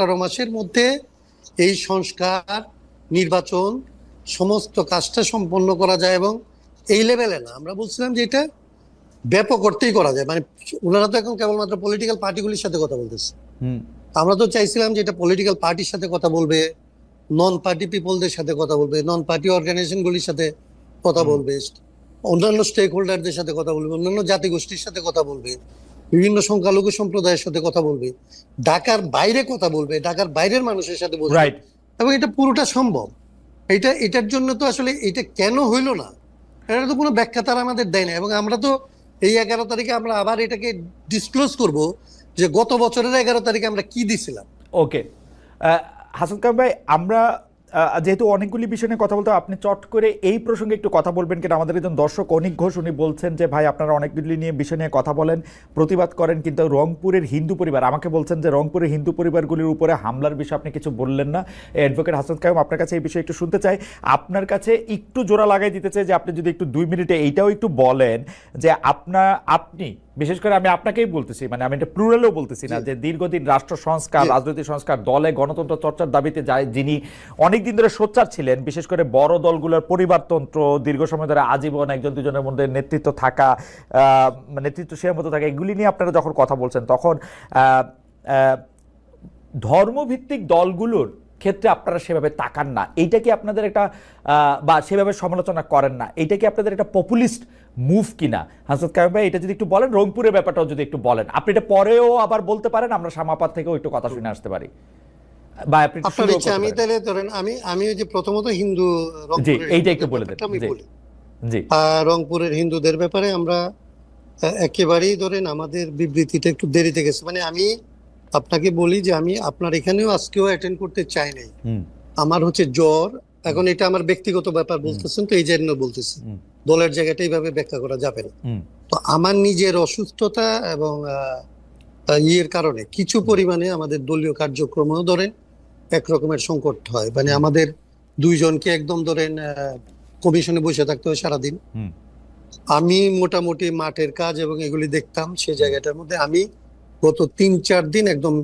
আঠারো মাসের মধ্যে এই সংস্কার নির্বাচন সমস্ত কাজটা সম্পন্ন করা যায় এবং এই লেভেলে না আমরা বলছিলাম যে এটা ব্যাপক অর্থেই করা যায়। মানে ওনারা তো এখন কেবলমাত্র পলিটিক্যাল পার্টিগুলির সাথে কথা বলতেছে। আমরা তো চাইছিলাম যে এটা পলিটিক্যাল পার্টির সাথে কথা বলবে নন পার্টি পিপলদের সাথে কথা বলবে নন পার্টি অর্গানাইজেশনগুলির সাথে কথা বলবে অন্যান্য স্টেক হোল্ডারদের সাথে কথা বলবে অন্যান্য জাতিগোষ্ঠীর সাথে কথা বলবে। বিভিন্ন সংখ্যালঘু সম্প্রদায়ের সাথে কথা বলবে ঢাকার বাইরে কথা বলবে ঢাকার বাইরের মানুষের সাথে বলবে। এবং এটা পুরোটা সম্ভব। এটা এটার জন্য তো আসলে এটা কেন হইল না? এটা তো কোনো ব্যাখ্যা তারা আমাদের দেয় না এবং আমরা তো এই এগারো তারিখে আমরা আবার এটাকে ডিসক্লোজ করব যে গত বছরের এগারো তারিখে আমরা কি দিছিলাম। ওকে হাসান কাম ভাই আমরা যেহেতু অনেকগুলি বিষয় নিয়ে কথা বলতে আপনি চট করে এই প্রসঙ্গে একটু কথা বলবেন কিনা? আমাদের একজন দর্শক অনিক ঘোষ, উনি বলছেন যে, ভাই, আপনারা অনেকগুলি নিয়ে বিষয় নিয়ে কথা বলেন, প্রতিবাদ করেন, কিন্তু রংপুরের হিন্দু পরিবার আমাকে বলছেন যে, রংপুরের হিন্দু পরিবারগুলির উপরে হামলার বিষয়ে আপনি কিছু বললেন না। অ্যাডভোকেট হাসান কায়ুম আপনার কাছে এই বিষয়ে একটু শুনতে চাই। আপনার কাছে একটু জোড়া লাগাই দিতে চাই যে, আপনি যদি একটু দুই মিনিটে এইটাও একটু বলেন যে, আপনা, আপনি বিশেষ করে আমি আপনাকেই বলতেছি মানে আমি এটা প্লুরালও বলতেছি না যে দীর্ঘদিন রাষ্ট্র সংস্কার রাজনৈতিক সংস্কার দলে গণতন্ত্র চর্চার দাবিতে যায় যিনি অনেক দিন ধরে সোচ্চার ছিলেন বিশেষ করে বড় দলগুলোর পরিবারতন্ত্র দীর্ঘ সময় ধরে আজীবন একজন দুজনের মধ্যে নেতৃত্ব থাকা আহ, নেতৃত্ব সীমাবদ্ধ থাকা এগুলি নিয়ে আপনারা যখন কথা বলছেন তখন ধর্মভিত্তিক দলগুলোর ক্ষেত্রে আপনারা সেভাবে তাকান না। এইটা কি আপনাদের একটা বা সেভাবে সমালোচনা করেন না। এইটা কি আপনাদের একটা পপুলিস্ট মুভ কিনা। হাসত কায়ম ভাই এটা যদি একটু বলেন রংপুরের ব্যাপারটাও যদি একটু বলেন। আপনি এটা পরেও আবার বলতে পারেন আমরা সামাপাত থেকেও একটু কথা শুনে আসতে পারি। বা আপনি আমি তাহলে ধরেন আমি আমি ওই যে প্রথমত হিন্দু জি এইটা একটু বলে দেন। জি রংপুরের হিন্দুদের ব্যাপারে আমরা একেবারেই ধরেন আমাদের বিবৃতিটা একটু দেরিতে গেছে। মানে আমি আপনাকে বলি যে আমি আপনার এখানেও আজকেও অ্যাটেন্ড করতে চাই নাই। আমার হচ্ছে জ্বর এখন এটা আমার ব্যক্তিগত ব্যাপার বলতেছেন তো এই জন্য বলতেছি। দলের জায়গাটা এইভাবে ব্যাখ্যা করা যাবে না। তো আমার নিজের অসুস্থতা এবং ইয়ের কারণে কিছু পরিমাণে আমাদের দলীয় কার্যক্রমও ধরেন একরকমের সংকট হয়। মানে আমাদের দুইজনকে একদম ধরেন কমিশনে বসে থাকতে হয় সারাদিন। আমি মোটামুটি মাঠের কাজ এবং এগুলি দেখতাম সেই জায়গাটার মধ্যে। আমি গত তিন চার দিন একদম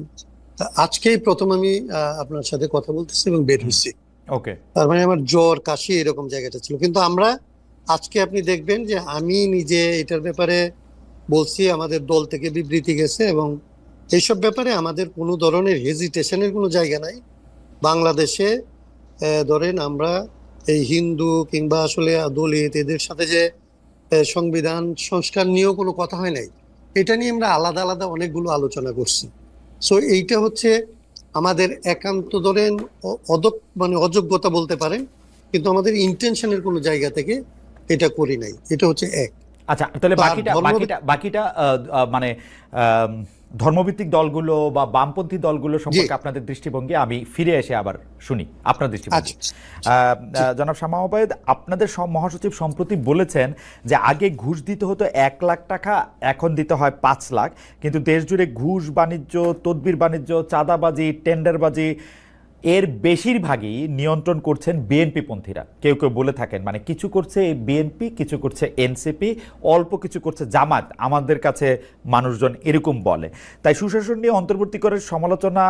আজকেই প্রথম আমি আহ, আপনার সাথে কথা বলতেছি এবং বের হয়েছি ওকে। তার মানে আমার জ্বর, কাশি এরকম জায়গাটা ছিল। কিন্তু আমরা, আজকে আপনি দেখবেন যে আমি নিজে এটার ব্যাপারে বলছি, আমাদের দল থেকে বিবৃতি গেছে এবং এইসব ব্যাপারে আমাদের কোনো ধরনের হেজিটেশনের কোনো জায়গা নাই। বাংলাদেশে ধরেন আমরা এই হিন্দু কিংবা আসলে দলিত, এদের সাথে যে সংবিধান, সংস্কার নিয়েও কোনো কথা হয় নাই, এটা নিয়ে আমরা আলাদা আলাদা অনেকগুলো আলোচনা করছি। সো এইটা হচ্ছে আমাদের একান্ত ধরেন অদক মানে অযোগ্যতা বলতে পারেন কিন্তু আমাদের ইন্টেনশনের কোনো জায়গা থেকে এটা করি নাই। এটা হচ্ছে এক। আচ্ছা তাহলে বাকিটা বাকিটা বাকিটা মানে ধর্মভিত্তিক দলগুলো বা বামপন্থী দলগুলো সম্পর্কে আপনাদের দৃষ্টিভঙ্গি আমি ফিরে এসে আবার শুনি। আপনার দৃষ্টিভঙ্গি। আচ্ছা আহ, আহ, জনাব শামা ওবায়দ আপনাদের সব মহাসচিব সম্প্রতি বলেছেন যে আগে ঘুষ দিতে হতো এক লাখ টাকা এখন দিতে হয় পাঁচ লাখ। কিন্তু দেশ জুড়ে ঘুষ বাণিজ্য তদবির বাণিজ্য চাঁদাবাজি টেন্ডারবাজি এর বেশিরভাগই নিয়ন্ত্রণ করছেন বিএনপি পন্থীরা কেউ কেউ বলে থাকেন মানে কিছু করছে বিএনপি, কিছু করছে এনসিপি, অল্প কিছু করছে জামাত। আমাদের কাছে মানুষজন এরকম বলে। তাই সুশাসন নিয়ে অন্তর্বর্তীকরের সমালোচনা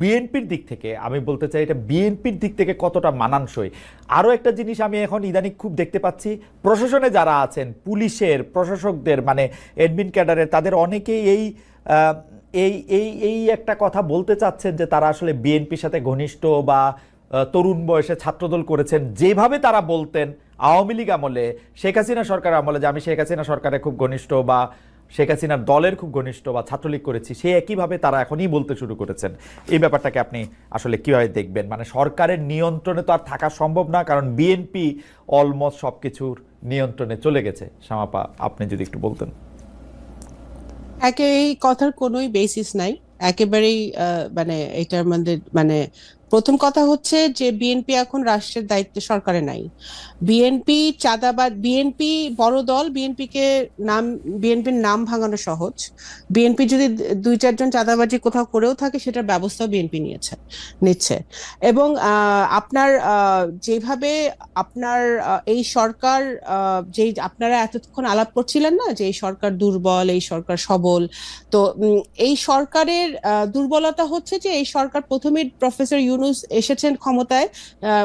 বিএনপির দিক থেকে আমি বলতে চাই, এটা বিএনপির দিক থেকে কতটা মানানসই? আরও একটা জিনিস আমি এখন ইদানিং খুব দেখতে পাচ্ছি, প্রশাসনে যারা আছেন, পুলিশের, প্রশাসকদের মানে অ্যাডমিন ক্যাডারের তাদের অনেকেই এই এই এই এই একটা কথা বলতে চাচ্ছেন যে তারা আসলে বিএনপির সাথে ঘনিষ্ঠ বা তরুণ বয়সে ছাত্রদল করেছেন, যেভাবে তারা বলতেন আওয়ামী লীগ আমলে, শেখ হাসিনা সরকার আমলে যে আমি শেখ হাসিনা সরকারের খুব ঘনিষ্ঠ বা শেখ হাসিনার দলের খুব ঘনিষ্ঠ বা ছাত্রলীগ করেছি, সে একইভাবে তারা এখনই বলতে শুরু করেছেন। এই ব্যাপারটাকে আপনি আসলে কীভাবে দেখবেন? মানে সরকারের নিয়ন্ত্রণে তো আর থাকা সম্ভব না, কারণ বিএনপি অলমোস্ট সব কিছুর নিয়ন্ত্রণে চলে গেছে। শ্যামাপা, আপনি যদি একটু বলতেন। একে এই কথার কোনোই বেসিস নাই। একেবারেই মানে এটার মধ্যে মানে প্রথম কথা হচ্ছে যে বিএনপি এখন রাষ্ট্রের দায়িত্বে সরকারে নাই। বিএনপি চাঁদাবাদ, বিএনপি বড় দল বিএনপি কে নাম, বিএনপির নাম ভাঙানো সহজ। বিএনপি যদি দুই চারজন চাঁদাবাজি কোথাও করেও থাকে, সেটার ব্যবস্থা বিএনপি নিয়েছে, নিচ্ছে। এবং আপনার যেভাবে আপনার এই সরকার যেই আপনারা এতক্ষণ আলাপ করছিলেন না যে এই সরকার দুর্বল, এই সরকার সবল, তো এই সরকারের দুর্বলতা হচ্ছে যে এই সরকার প্রথমে প্রফেসর ইউনুস এসেছেন ক্ষমতায়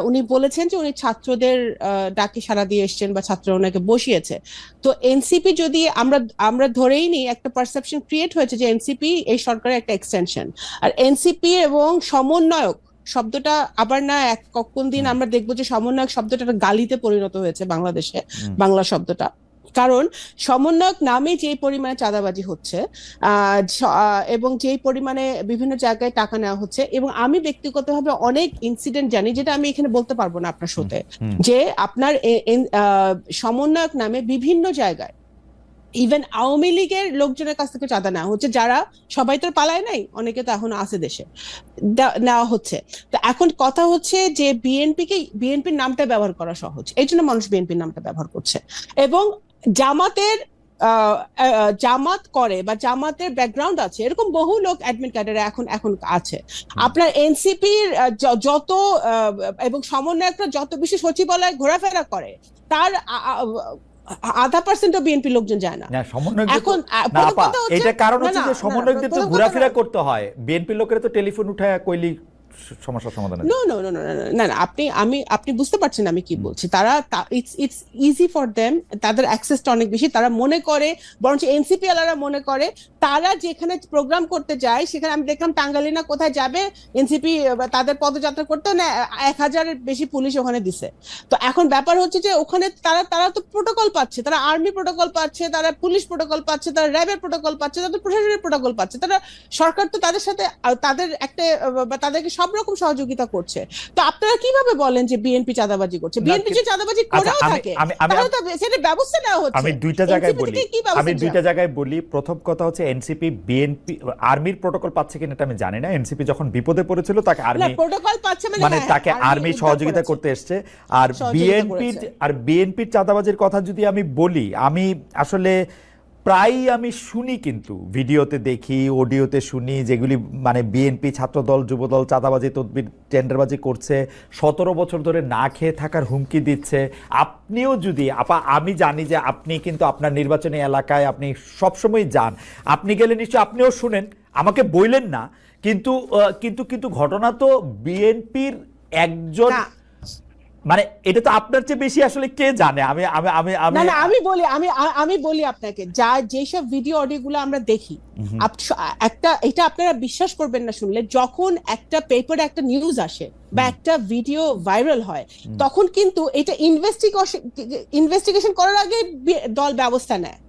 উনি বলেছেন যে উনি ছাত্রদের ডাকে সাড়া দিয়ে এসেছেন বা ছাত্ররা ওনাকে বসিয়েছে। তো এনসিপি যদি আমরা আমরা ধরেই নিই একটা পারসেপশন ক্রিয়েট হয়েছে যে এনসিপি এই সরকারের একটা এক্সটেনশন আর এনসিপি এবং সমন্বয়ক শব্দটা আবার না এক কোন দিন আমরা দেখব যে সমন্বয়ক শব্দটা গালিতে পরিণত হয়েছে বাংলাদেশে বাংলা শব্দটা। কারণ সমন্বয়ক নামে যে পরিমাণে চাঁদাবাজি হচ্ছে আহ, এবং যেই পরিমাণে বিভিন্ন জায়গায় টাকা নেওয়া হচ্ছে এবং আমি ব্যক্তিগতভাবে অনেক ইনসিডেন্ট জানি যেটা আমি এখানে বলতে পারব না আপনার সাথে যে আপনার সমন্বয়ক নামে বিভিন্ন জায়গায় ইভেন আওয়ামী লীগের লোকজনের কাছ থেকে চাঁদা নেওয়া হচ্ছে যারা সবাই তো পালায় নাই অনেকে তো এখন আছে দেশে নেওয়া হচ্ছে। তো এখন কথা হচ্ছে যে বিএনপি কে বিএনপির নামটা ব্যবহার করা সহজ এই জন্য মানুষ বিএনপির নামটা ব্যবহার করছে এবং জামাতের জামাত করে বা জামাতের ব্যাকগ্রাউন্ড আছে এরকম বহু লোক অ্যাডমিট ক্যাডারে এখন এখন আছে। আপনার এনসিপির যত এবং সমন্বয়করা যত বেশি সচিবালয় ঘোরাফেরা করে তার আধা পার্সেন্টও বিএনপি লোকজন যায় না। এখন এটা কারণ হচ্ছে যে সমন্বয়কদের তো ঘোরাফেরা করতে হয়। বিএনপি লোকেরা তো টেলিফোন উঠায় কইলি স- সমস্যা সমাধান নো নো নো না না আপনি আমি আপনি বুঝতে পারছেন আমি কি বলছি। তারা it's it's easy for them তাদের অ্যাক্সেসটা অনেক বেশি তারা মনে করে বরঞ্চ এনসিপি আলারা মনে করে তারা যেখানে প্রোগ্রাম করতে যায় সেখানে আমি দেখলাম টাঙ্গালিনা কোথায় যাবে এনসিপি তাদের পদযাত্রা করতে না এক হাজারের বেশি পুলিশ ওখানে দিছে। তো এখন ব্যাপার হচ্ছে যে ওখানে তারা তারা তো প্রোটোকল পাচ্ছে তারা আর্মি প্রোটোকল পাচ্ছে তারা পুলিশ প্রোটোকল পাচ্ছে তারা র্যাবের প্রোটোকল পাচ্ছে তাদের প্রশাসনের প্রোটোকল পাচ্ছে তারা সরকার তো তাদের সাথে তাদের একটা তাদেরকে সব রকম সহযোগিতা করছে। তো আপনারা কীভাবে বলেন যে বিএনপি চাঁদাবাজি করছে? বিএনপি যে চাঁদাবাজি আচ্ছা, করেও থাকে তাহলে তো সেটা ব্যবস্থা নেওয়া হচ্ছে। আমি দুইটা জায়গায় বলি। আমি দুইটা জায়গায় বলি প্রথম কথা হচ্ছে এনসিপি বিএনপি আর্মির প্রোটোকল পাচ্ছে কিনা এটা আমি জানি না। এনসিপি যখন বিপদে পড়েছিল তাকে আর্মি প্রোটোকল পাচ্ছে মানে মানে হ্যাঁ, তাকে আর্মি সহযোগিতা করতে এসছে। আর বিএনপি আর বিএনপির চাঁদাবাজির কথা যদি আমি বলি আমি আসলে প্রায়ই আমি শুনি কিন্তু, ভিডিওতে দেখি, অডিওতে শুনি যেগুলি মানে বিএনপি ছাত্রদল, যুবদল, চাঁদাবাজি, তদবির, টেন্ডারবাজি করছে, সতেরো বছর ধরে না খেয়ে থাকার হুমকি দিচ্ছে আপনিও যদি, আপা, আমি জানি যে আপনি কিন্তু আপনার নির্বাচনী এলাকায় আপনি সবসময় যান আপনি গেলে নিশ্চয়ই আপনিও শুনেন, আমাকে বললেন না, কিন্তু কিন্তু কিন্তু ঘটনা তো বিএনপির একজন। মানে এটা তো আপনার চেয়ে বেশি আসলে কে জানে? আমি আমি আমি আমি না না আমি বলি আমি আমি বলি আপনাকে যা যেসব ভিডিও অডিওগুলো আমরা দেখি একটা এটা আপনারা বিশ্বাস করবেন না শুনলে যখন একটা পেপারে একটা নিউজ আসে বা একটা ভিডিও ভাইরাল হয় তখন কিন্তু এটা ইনভেস্টিগেশন ইনভেস্টিগেশন করার আগে দল ব্যবস্থা নেয়।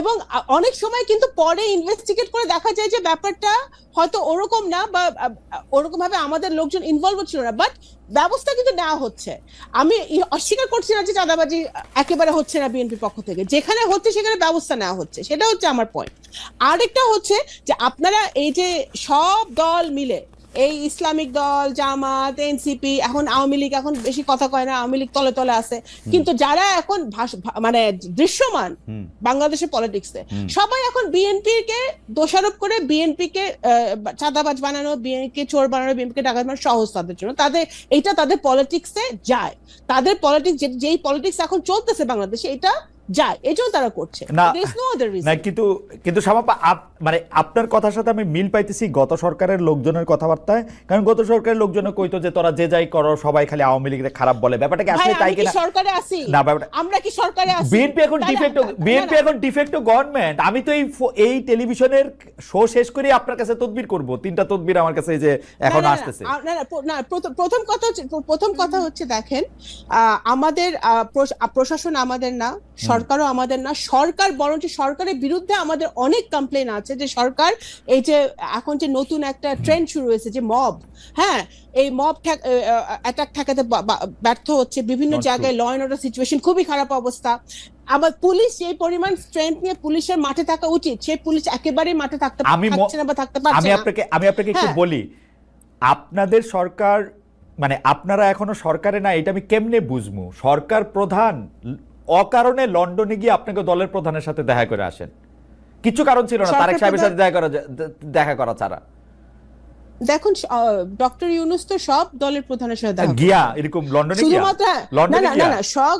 এবং অনেক সময় কিন্তু পরে ইনভেস্টিগেট করে দেখা যায় যে ব্যাপারটা হয়তো ওরকম না বা ওরকম ভাবে আমাদের লোকজন ইনভলভ ছিল না বাট ব্যবস্থা কিন্তু নেওয়া হচ্ছে। আমি অস্বীকার করছি না যে চাঁদাবাজি একেবারে হচ্ছে না বিএনপির পক্ষ থেকে। যেখানে হচ্ছে সেখানে ব্যবস্থা নেওয়া হচ্ছে। সেটা হচ্ছে আমার পয়েন্ট আরেকটা হচ্ছে যে আপনারা এই যে সব দল মিলে এই ইসলামিক দল জামাত এনসিপি এখন আওয়ামী লীগ এখন বেশি কথা কয় না আওয়ামী লীগ তলে তলে আছে। কিন্তু যারা এখন মানে দৃশ্যমান বাংলাদেশের পলিটিক্সে সবাই এখন বিএনপি কে দোষারোপ করে বিএনপি কে চাঁদাবাজ বানানো বিএনপি কে চোর বানানো বিএনপি কে ডাকাত বানানো সহজ তাদের জন্য। তাদের এটা তাদের পলিটিক্সে যায়। তাদের পলিটিক্স যেই পলিটিক্স এখন চলতেছে বাংলাদেশে এটা যায় এটাও তারা করছে। না, কিন্তু কিন্তু সামাপা মানে আপনার কথার সাথে আমি মিল পাইতেছি গত সরকারের লোকজনের কথাবার্তায়। কারণ গত সরকারের লোকজনে কইতো যে তোরা যে যাই করো সবাই খালি আওয়ামী লীগের খারাপ বলে। ব্যাপারটা কি আসলে তাই কিনা সরকারে আছি? না, ব্যাপারটা- আমরা কি সরকারে আছি? বিএনপি এখন ডিফেক্টো বিএনপি এখন ডিফেক্টো গভর্নমেন্ট আমি তো এই এই টেলিভিশনের শো শেষ করে আপনার কাছে তদবির করব। তিনটা তদবির আমার কাছে এই যে এখন আসতেছে। না, না, প্রথম- কথা হচ্ছে প্রথম কথা হচ্ছে দেখেন আহ, আমাদের প্রশাসন আমাদের না সরকারও আমাদের না সরকার বরঞ্চ সরকারের বিরুদ্ধে আমাদের অনেক কমপ্লেন আছে যে সরকার এই যে এখন যে নতুন একটা ট্রেন্ড শুরু হয়েছে যে মব হ্যাঁ এই মব অ্যাটাক ঠেকাতে ব্যর্থ হচ্ছে বিভিন্ন জায়গায় ল অ্যান্ড অর্ডার সিচুয়েশন খুবই খারাপ অবস্থা। আবার পুলিশ যে পরিমাণ স্ট্রেংথ নিয়ে পুলিশের মাঠে থাকা উচিত সেই পুলিশ একেবারেই মাঠে থাকতে থাকছে না বা থাকতে পারছে আমি আপনাকে আমি আপনাকে একটু হ্যাঁ। বলি আপনাদের সরকার মানে আপনারা এখনও সরকারে না এটা আমি কেমনে বুঝব? সরকার প্রধান অকারণে লন্ডনে গিয়ে আপনাকে দলের প্রধানের সাথে দেখা করে আসেন। কিছু কারণ ছিল না তারেক সাহেবের সাথে দেখা করা দেখা করা ছাড়া। দেখুন ডক্টর ইউনুস তো সব দলের প্রধানের সাথে দেখা গিয়া এরকম লন্ডনে গিয়া? শুধুমাত্র না না না সব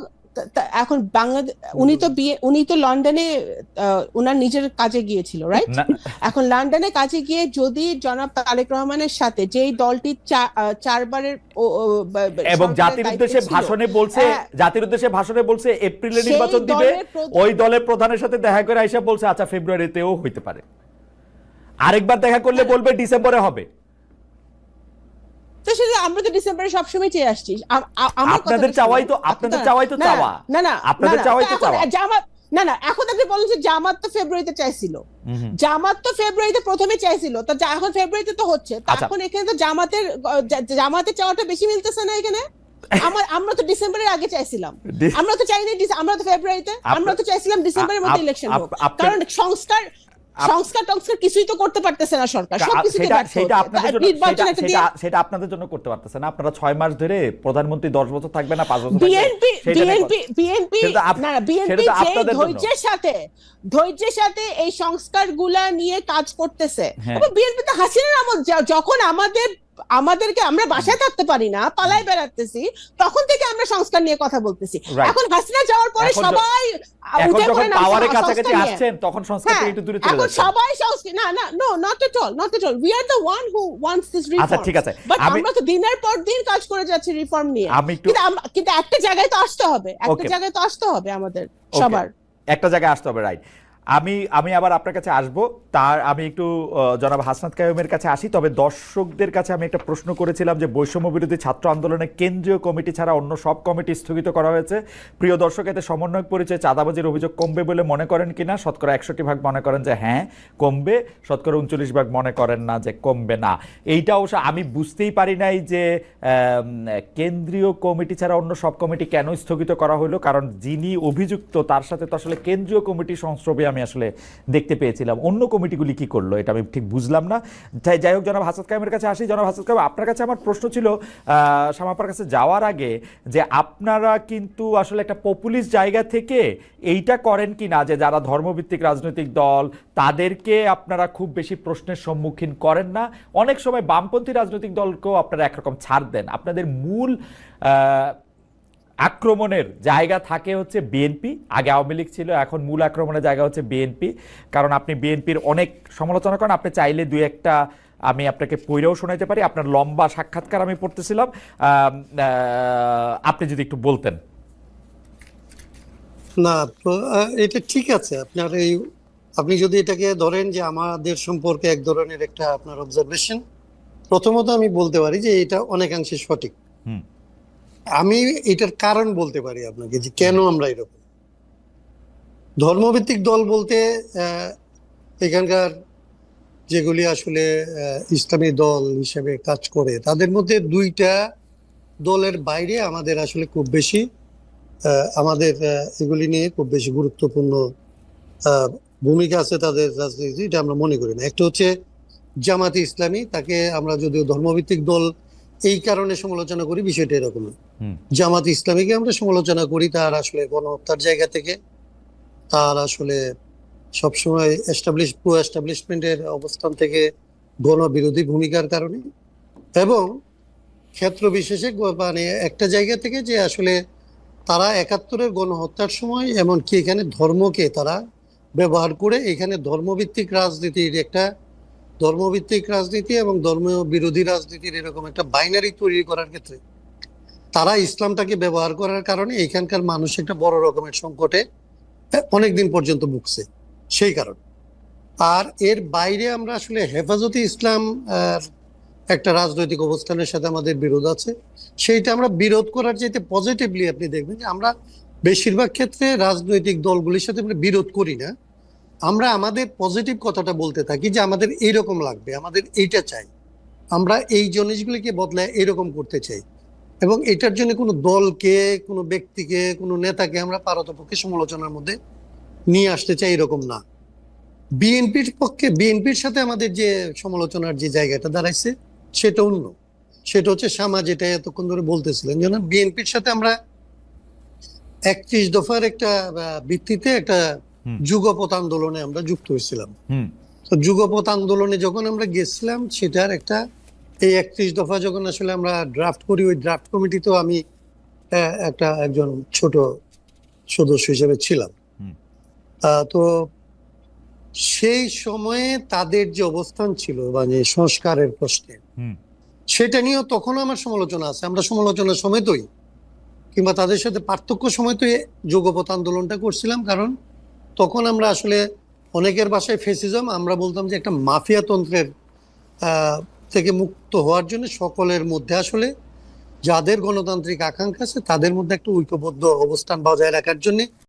এখন বাংলাদেশ উনি তো বিয়ে উনি তো লন্ডনে ওনার নিজের কাজে গিয়েছিল রাইট এখন লন্ডনে কাজে গিয়ে যদি জনাব তারেক রহমানের সাথে যেই দলটি চারবারের এবং জাতির উদ্দেশ্যে ভাষণে বলছে হ্যাঁ। জাতির উদ্দেশ্যে ভাষণে বলছে এপ্রিলে নির্বাচন দিবে ওই দলের প্রধানের সাথে দেখা করে আইসা বলছে আচ্ছা ফেব্রুয়ারিতেও হইতে পারে। আরেকবার দেখা করলে বলবে ডিসেম্বরে হবে। তো সেটা আমরা তো ডিসেম্বরে সবসময় চেয়ে আসছি। আম- আ- আমার কথা আপনাদের চাওয়াই তো- আপনাদের চাওয়াই তো চাওয়া। না না আপনাদের না, না, চাওয়াই তো চাওয়া। জামাত না না এখন আপনি বলেন যে জামাত তো ফেব্রুয়ারিতে চাইছিল। জামাত তো ফেব্রুয়ারিতে প্রথমে চাইছিল। তো এখন ফেব্রুয়ারিতে তো হচ্ছে। আচ্ছা। এখানে তো জামাতের জামাতের চাওয়াটা বেশি মিলতেছে না এখানে? আমার আমরা তো ডিসেম্বরের আগে চাইছিলাম। আমরা তো চাইনি আমরা তো ফেব্রুয়ারিতে আমরা তো চাইছিলাম ডিসেম্বরের মধ্যে ইলেকশন হোক। কারণ সংস্কার সংস্কার টংস্কার কিছুই তো করতে পারতেছে না সরকার সেটা আপনাদের জন্য সেটা- সেটা আপনাদের জন্য করতে পারতেছে না। আপনারা ছয় মাস ধরে প্রধানমন্ত্রী দশ বছর থাকবে না পাঁচ বছর বিএনপি বিএনপি বিএনপি না। ধৈর্যের সাথে ধৈর্যের সাথে এই সংস্কারগুলা নিয়ে কাজ করতেছে। হ্যাঁ। বিএনপি তো হাসিনার আমল। যখন আমাদের আমাদেরকে আমরা বাসায় থাকতে পারি না পালায় বেড়াতেছি তখন থেকে আমরা সংস্কার নিয়ে কথা বলতেছি। এখন হাসিনা যাওয়ার পরে সবাই উঠে পড়ে নামছে পাওয়ারের কাছাকাছি আসছেন তখন সংস্কার হ্যাঁ, একটু দূরে চলে এখন সবাই সংস্কার না না no not at all not at all we are the one who wants this reform আচ্ছা, ঠিক আছে। বাট আমরা তো দিনের পর দিন কাজ করে যাচ্ছি রিফর্ম নিয়ে। কিন্তু কিন্তু একটা জায়গায় তো আসতে হবে। একটা জায়গায় তো আসতে হবে আমাদের সবার। একটা জায়গায় আসতে হবে রাইট আমি আমি আবার আপনার কাছে আসব। তার, আমি একটু জনাব হাসনাত কায়ুমের কাছে আসি। তবে দর্শকদের কাছে আমি একটা প্রশ্ন করেছিলাম যে বৈষম্য বিরোধী ছাত্র আন্দোলনের কেন্দ্রীয় কমিটি ছাড়া অন্য সব কমিটি স্থগিত করা হয়েছে। প্রিয় দর্শক, এতে সমন্বয়ক পরিচয়, চাঁদাবাজির অভিযোগ কমবে বলে মনে করেন কিনা? শতকরা একষট্টি ভাগ মনে করেন যে হ্যাঁ কমবে। শতকরা উনচল্লিশ ভাগ মনে করেন না যে কমবে না। এইটা অবশ্য আমি বুঝতেই পারি নাই যে কেন্দ্রীয় কমিটি ছাড়া অন্য সব কমিটি কেন স্থগিত করা হলো? কারণ যিনি অভিযুক্ত, তার সাথে তো আসলে কেন্দ্রীয় কমিটি সংস্রবে আমি আসলে দেখতে পেয়েছিলাম। অন্য কমিটিগুলি কি করল এটা আমি ঠিক বুঝলাম না। যাই হোক জনাব হাসাদ কায়েমের কাছে আসি। জনাব হাসাদ কায়েম আপনার কাছে আমার প্রশ্ন ছিল আহ, শামাপার কাছে যাওয়ার আগে যে আপনারা কিন্তু আসলে একটা পপুলিস্ট জায়গা থেকে এইটা করেন কি না? যে যারা ধর্মভিত্তিক রাজনৈতিক দল তাদেরকে আপনারা খুব বেশি প্রশ্নের সম্মুখীন করেন না। অনেক সময় বামপন্থী রাজনৈতিক দলকেও আপনারা একরকম ছাড় দেন। আপনাদের মূল আক্রমণের জায়গা থাকে হচ্ছে বিএনপি আগে আওয়ামী লীগ ছিল এখন মূল আক্রমণের জায়গা হচ্ছে বিএনপি কারণ আপনি বিএনপির অনেক সমালোচনা করেন আপনি চাইলে দুই একটা আমি আপনাকে পইরেও শোনাইতে পারি। আপনার লম্বা সাক্ষাৎকার আমি পড়তেছিলাম। আপনি যদি একটু বলতেন। না এটা ঠিক আছে। আপনার এই আপনি যদি এটাকে ধরেন যে আমাদের সম্পর্কে এক ধরনের একটা আপনার অবজারভেশন প্রথমত আমি বলতে পারি যে এটা অনেকাংশে সঠিক। হুম। আমি এটার কারণ বলতে পারি আপনাকে যে কেন আমরা এরকম? ধর্মভিত্তিক দল বলতে এখানকার যেগুলি আসলে ইসলামী দল হিসেবে কাজ করে, তাদের মধ্যে দুইটা দলের বাইরে আমাদের আসলে খুব বেশি আমাদের এগুলি নিয়ে খুব বেশি গুরুত্বপূর্ণ ভূমিকা আছে তাদের রাজনীতি এটা আমরা মনে করি না। একটা হচ্ছে জামাতে ইসলামী, তাকে আমরা যদিও ধর্মভিত্তিক দল এই কারণে সমালোচনা করি বিষয়টা এরকম জামাত ইসলামীকে আমরা সমালোচনা করি তার আসলে গণহত্যার জায়গা থেকে। তার আসলে সবসময় এস্টাবলিশ প্রো এস্টাবলিশমেন্টের অবস্থান থেকে গণবিরোধী ভূমিকার কারণে। এবং ক্ষেত্র বিশেষে মানে একটা জায়গা থেকে যে আসলে তারা একাত্তরের গণহত্যার সময় এমনকি এখানে ধর্মকে তারা ব্যবহার করে এখানে ধর্মভিত্তিক রাজনীতির একটা ধর্মভিত্তিক রাজনীতি এবং ধর্ম বিরোধী রাজনীতির এরকম একটা বাইনারি তৈরি করার ক্ষেত্রে তারা ইসলামটাকে ব্যবহার করার কারণে এখানকার মানুষ একটা বড় রকমের সংকটে অনেকদিন পর্যন্ত ভুগছে, সেই কারণ। আর এর বাইরে আমরা আসলে হেফাজতে ইসলাম একটা রাজনৈতিক অবস্থানের সাথে আমাদের বিরোধ আছে। সেইটা আমরা বিরোধ করার চাইতে পজিটিভলি আপনি দেখবেন যে আমরা বেশিরভাগ ক্ষেত্রে রাজনৈতিক দলগুলির সাথে আমরা বিরোধ করি না। আমরা আমাদের পজিটিভ কথাটা বলতে থাকি যে আমাদের এইরকম লাগবে, আমাদের এইটা চাই। আমরা এই জিনিসগুলিকে বদলায় এরকম করতে চাই। এবং এটার জন্য কোনো দলকে, কোনো ব্যক্তিকে, কোনো নেতাকে আমরা পারতপক্ষে সমালোচনার মধ্যে নিয়ে আসতে চাই এরকম না। বিএনপির পক্ষে, বিএনপির সাথে আমাদের যে সমালোচনার যে জায়গাটা দাঁড়াইছে, সেটা অন্য। সেটা হচ্ছে সামা যেটা এতক্ষণ ধরে বলতেছিলেন যেন বিএনপির সাথে আমরা একত্রিশ দফার একটা ভিত্তিতে একটা। যুগপথ আন্দোলনে আমরা যুক্ত হয়েছিলাম। তো যুগপথ আন্দোলনে যখন আমরা গেছিলাম সেটার একটা এই একত্রিশ দফা যখন আসলে আমরা ড্রাফট করি ওই ড্রাফট কমিটিতেও আমি একটা একজন ছোট সদস্য হিসেবে ছিলাম। তো সেই সময়ে তাদের যে অবস্থান ছিল মানে সংস্কারের প্রশ্নে হুম। সেটা নিয়েও তখনও আমার সমালোচনা আছে। আমরা সমালোচনার সমেতই কিংবা তাদের সাথে পার্থক্য সমেতই যুগপথ আন্দোলনটা করছিলাম কারণ তখন আমরা আসলে অনেকের বাসায় ফেসিজম, আমরা বলতাম যে একটা মাফিয়াতন্ত্রের থেকে মুক্ত হওয়ার জন্য সকলের মধ্যে আসলে যাদের গণতান্ত্রিক আকাঙ্ক্ষা আছে তাদের মধ্যে একটা ঐক্যবদ্ধ অবস্থান বজায় রাখার জন্য